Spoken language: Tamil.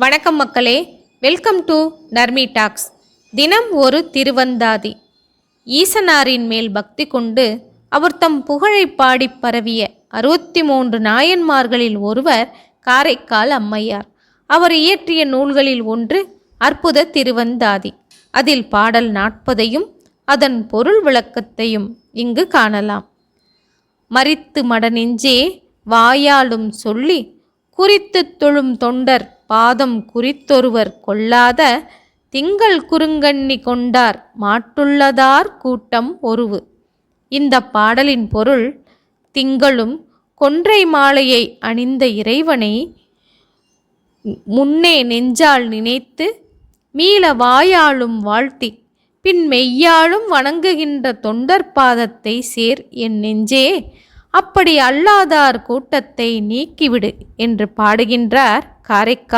வணக்கம் மக்களே. வெல்கம் டு நர்மி டாக்ஸ் தினம் ஒரு திருவந்தாதி. ஈசனாரின் மேல் பக்தி கொண்டு அவர் தம் புகழை பாடிப் பரவிய அறுபத்தி மூன்று நாயன்மார்களில் ஒருவர் காரைக்கால் அம்மையார். அவர் இயற்றிய நூல்களில் ஒன்று அற்புத திருவந்தாதி. அதில் பாடல் நாற்பதையும் அதன் பொருள் விளக்கத்தையும் இங்கு காணலாம். மறித்து மடநெஞ்சே வாயாலும் சொல்லி குறித்துத் தொழும் தொண்டர் பாதம் குறித்தொருவர் கொள்ளாத திங்கள் குறுங்கண்ணி கொண்டார் மாட்டுள்ளதார் கூட்டம் ஒருவு. இந்த பாடலின் பொருள் திங்களும் கொன்றை மாலையை அணிந்த இறைவனை முன்னே நெஞ்சால் நினைத்து மீள வாயாலும் வாழ்த்தி பின் மெய்யாலும் வணங்குகின்ற தொண்டர் பாதத்தை சேர் என் நெஞ்சே அப்படி அல்லாதார் கூட்டத்தை நீக்கிவிடு என்று பாடுகின்றார் காரைக்கால்.